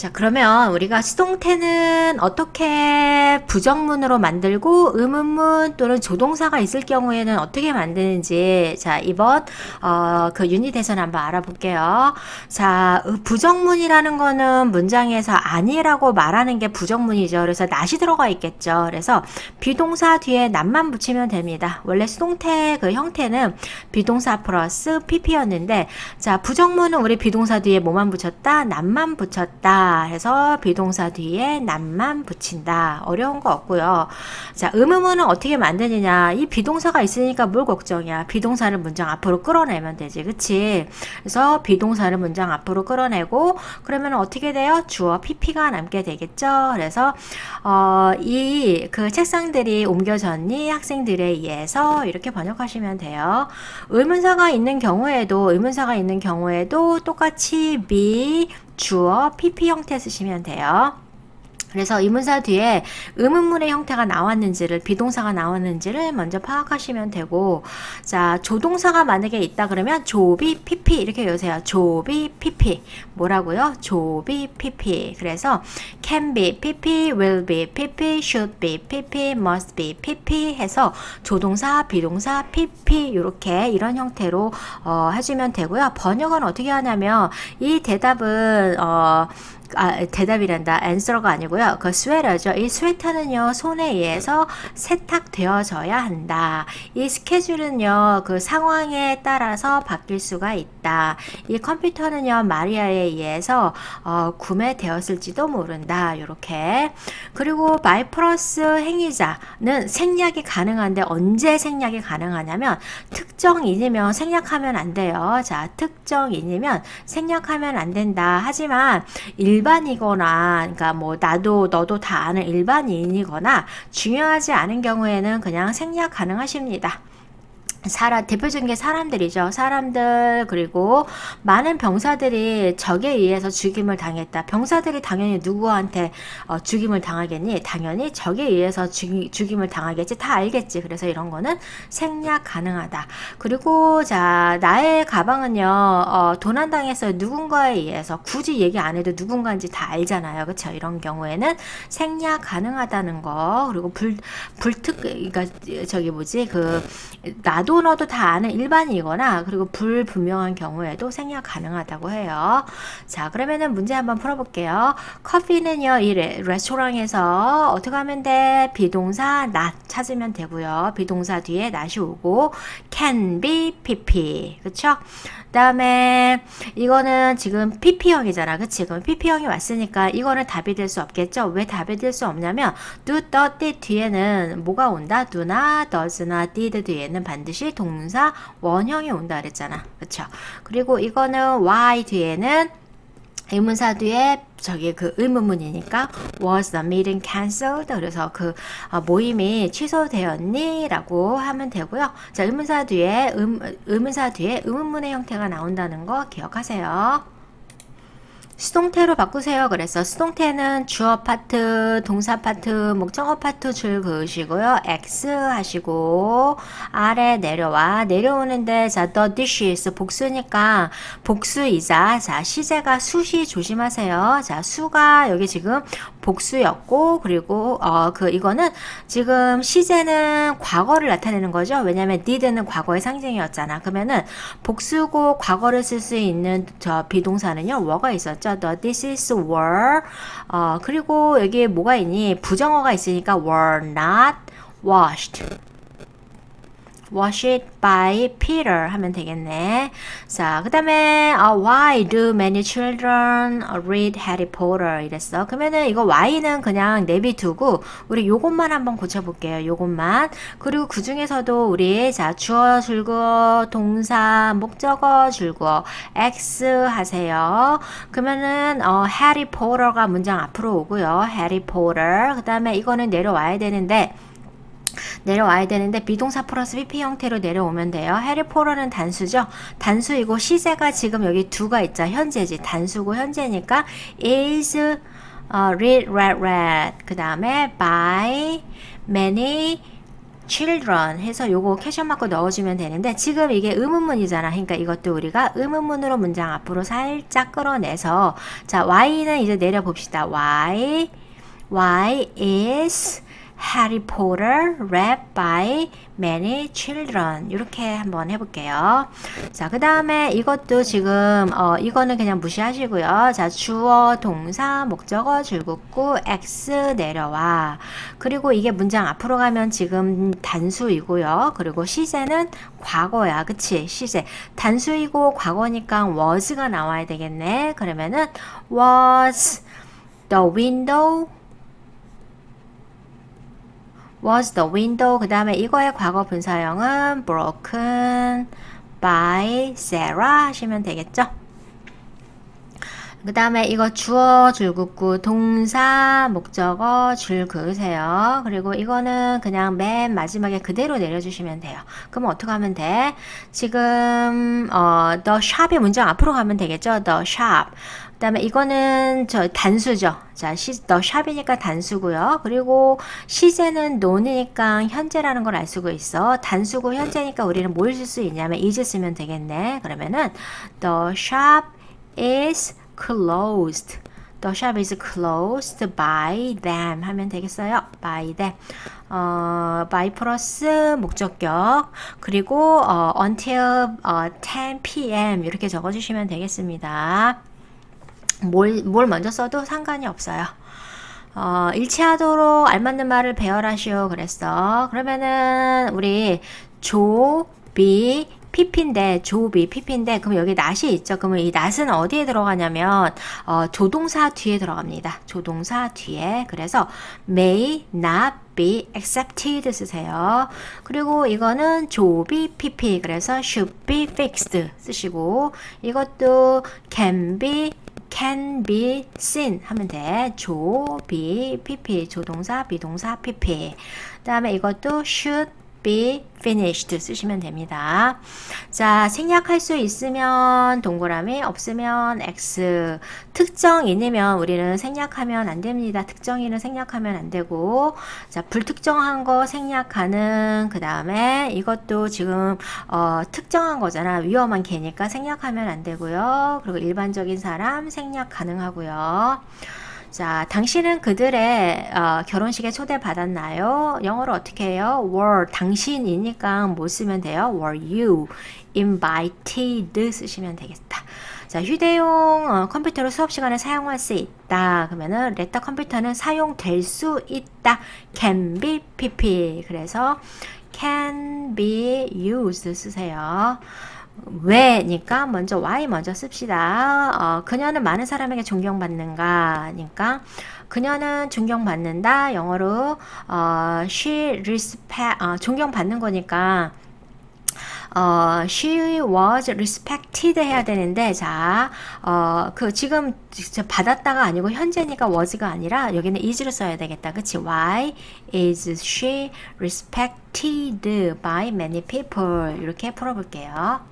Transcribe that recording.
자, 그러면 우리가 수동태는 어떻게 부정문으로 만들고 의문문 또는 조동사가 있을 경우에는 어떻게 만드는지 자, 이번 어, 그 유닛에서는 한번 알아볼게요. 자, 의- 부정문이라는 거는 문장에서 아니라고 말하는 게 부정문이죠. 그래서 낫이 들어가 있겠죠. 그래서 비동사 뒤에 낫만 붙이면 됩니다. 원래 수동태 그 형태는 비동사 플러스 pp였는데 자, 부정문은 우리 비동사 뒤에 뭐만 붙였다? 낫만 붙였다. 해서 비동사 뒤에 낫만 붙인다. 어려운 거 없고요. 자, 의문문은 어떻게 만드느냐? 이 비동사가 있으니까 뭘 걱정이야? 비동사를 문장 앞으로 끌어내면 되지. 그치? 그래서 비동사를 문장 앞으로 끌어내고 그러면 어떻게 돼요? 주어 pp가 남게 되겠죠. 그래서 어, 이 그 책상들이 옮겨졌니? 학생들에 의해서 이렇게 번역하시면 돼요. 의문사가 있는 경우에도 의문사가 있는 경우에도 똑같이 be 주어 pp 형태 쓰시면 돼요. 그래서 의문사 뒤에 의문문의 형태가 나왔는지를 비동사가 나왔는지를 먼저 파악하시면 되고 자 조동사가 만약에 있다 그러면 조비 pp 이렇게 외우세요. 조비 pp 뭐라고요? 조비 pp 그래서 can be pp will be pp should be pp must be pp 해서 조동사 비동사 pp 이렇게 이런 형태로 어, 해주면 되고요. 번역은 어떻게 하냐면 이 대답은 어, 아, 대답이란다. answer가 아니고요. 그 스웨터죠. 이 스웨터는요, 손에 의해서 세탁되어져야 한다. 이 스케줄은요, 그 상황에 따라서 바뀔 수가 있다. 이 컴퓨터는요, 마리아에 의해서 어, 구매되었을지도 모른다. 요렇게. 그리고 플러스 행위자는 생략이 가능한데 언제 생략이 가능하냐면 특정 인이면 생략하면 안 돼요. 자, 특정 인이면 생략하면 안 된다. 하지만 일반이거나 그러니까 뭐 나도 너도 다 아는 일반인이거나 중요하지 않은 경우에는 그냥 생략 가능하십니다. 사람 대표적인 게 사람들이죠. 사람들 그리고 많은 병사들이 적에 의해서 죽임을 당했다. 병사들이 당연히 누구한테 어, 죽임을 당하겠니? 당연히 적에 의해서 죽이, 죽임을 당하겠지. 다 알겠지. 그래서 이런 거는 생략 가능하다. 그리고 자 나의 가방은요 어, 도난당했어요. 누군가에 의해서 굳이 얘기 안 해도 누군가인지 다 알잖아요. 그렇죠? 이런 경우에는 생략 가능하다는 거 그리고 불 불특 그러니까 저기 뭐지 그 나도 너도 다 아는 일반이거나 그리고 불분명한 경우에도 생략 가능하다고 해요. 자 그러면은 문제 한번 풀어볼게요. 커피는요 이 레, 레스토랑에서 어떻게 하면 돼? 비동사 not 찾으면 되고요. 비동사 뒤에 not이 오고 can be pp 그쵸? 그다음에 이거는 지금 pp형이잖아. 그치? 그럼 pp형이 왔으니까 이거는 답이 될 수 없겠죠? 왜 답이 될 수 없냐면 do, does, did 뒤에는 뭐가 온다? do나, does나, did 뒤에는 반드시 동사 원형이 온다 그랬잖아. 그쵸? 그리고 이거는 why 뒤에는 의문사 뒤에 저기 그 의문문이니까 was the meeting cancelled 그래서 그 어, 모임이 취소되었니라고 하면 되고요. 자 의문사 뒤에 음, 의문사 뒤에 의문문의 형태가 나온다는 거 기억하세요. 수동태로 바꾸세요. 그래서 수동태는 주어 파트, 동사 파트, 목적어 파트 줄 그으시고요. X 하시고 아래 내려와 내려오는데 자 the dishes 복수니까 복수이자 자 시제가 수시 조심하세요. 자 수가 여기 지금 복수였고 그리고 어 그 이거는 지금 시제는 과거를 나타내는 거죠. 왜냐면 did는 과거의 상징이었잖아. 그러면은 복수고 과거를 쓸 수 있는 저 비동사는요. were가 있었죠. The dishes were 어 그리고 여기 뭐가 있니? 부정어가 있으니까 were not washed. Washed by Peter 하면 되겠네. 자, 그 다음에 어, Why do many children read Harry Potter? 이랬어. 그러면은 이거 Why는 그냥 내비두고 우리 요것만 한번 고쳐볼게요. 요것만. 그리고 그 중에서도 우리 자 주어 줄거 동사 목적어 줄거 X 하세요. 그러면은 어, Harry Potter가 문장 앞으로 오고요. Harry Potter. 그 다음에 이거는 내려와야 되는데 내려와야 되는데 비동사 플러스 PP 형태로 내려오면 돼요. 해리포터는 단수죠. 단수이고 시제가 지금 여기 두가 있죠. 현재지. 단수고 현재니까 is 어, read, read, read. 그 다음에 by many children 해서 요거 캐션 마크 넣어주면 되는데 지금 이게 의문문이잖아. 그러니까 이것도 우리가 의문문으로 문장 앞으로 살짝 끌어내서 자 Y는 이제 내려봅시다. Y Why is Harry Potter read by many children? 이렇게 한번 해볼게요. 자, 그 다음에 이것도 지금, 어, 이거는 그냥 무시하시고요. 자, 주어, 동사, 목적어, 줄긋고, X 내려와. 그리고 이게 문장 앞으로 가면 지금 단수이고요. 그리고 시제는 과거야. 그치? 시제. 단수이고 과거니까 was가 나와야 되겠네. 그러면은 was the window was the window. 그 다음에 이거의 과거 분사형은 broken by Sarah 하시면 되겠죠? 그 다음에 이거 주어 줄긋고 동사 목적어 줄 그으세요. 그리고 이거는 그냥 맨 마지막에 그대로 내려주시면 돼요. 그럼 어떻게 하면 돼? 지금 어, the shop의 문장 앞으로 가면 되겠죠? the shop 그 다음에 이거는 저 단수죠. 자, 시, 더 샵이니까 단수고요. 그리고 시제는 논이니까 현재라는 걸 알 수가 있어. 단수고 현재니까 우리는 뭘 쓸 수 있냐면 is 쓰면 되겠네. 그러면은 the shop is closed. The shop is closed by them 하면 되겠어요. by them. 어, by 플러스 목적격 그리고 어, until 어, 10 p.m. 이렇게 적어주시면 되겠습니다. 뭘, 뭘 먼저 써도 상관이 없어요. 어, 일치하도록 알맞는 말을 배열하시오 그랬어. 그러면은 우리 조, 비, 피피인데 조비 피피인데 그럼 여기 낫이 있죠. 그러면 이 낫은 어디에 들어가냐면 어, 조동사 뒤에 들어갑니다. 조동사 뒤에 그래서 may not be accepted 쓰세요. 그리고 이거는 조비 피피 그래서 should be fixed 쓰시고 이것도 can be can be seen 하면 돼. 조, 비, pp 조동사, 비동사, pp. 그 다음에 이것도 should be finished 쓰시면 됩니다. 자, 생략할 수 있으면 동그라미, 없으면 X. 특정인이면 우리는 생략하면 안 됩니다. 특정인은 생략하면 안 되고, 자, 불특정한 거 생략하는, 그 다음에 이것도 지금, 어, 특정한 거잖아. 위험한 개니까 생략하면 안 되고요. 그리고 일반적인 사람 생략 가능하고요. 자, 당신은 그들의 어, 결혼식에 초대받았나요? 영어로 어떻게 해요? were 당신이니까 뭐 쓰면 돼요? were you invited 쓰시면 되겠다. 자, 휴대용 어, 컴퓨터를 수업 시간에 사용할 수 있다. 그러면은 레터 컴퓨터는 사용될 수 있다. can be pp. 그래서 can be used 쓰세요. 왜니까 먼저 why 먼저 씁시다. 어, 그녀는 많은 사람에게 존경받는가니까 그녀는 존경받는다. 영어로 어, she respect 어, 존경받는 거니까 어, she was respected 해야 되는데, 자, 어, 그, 지금, 받았다가 아니고, 현재니까 was가 아니라, 여기는 is를 써야 되겠다. 그치? Why is she respected by many people? 이렇게 풀어볼게요.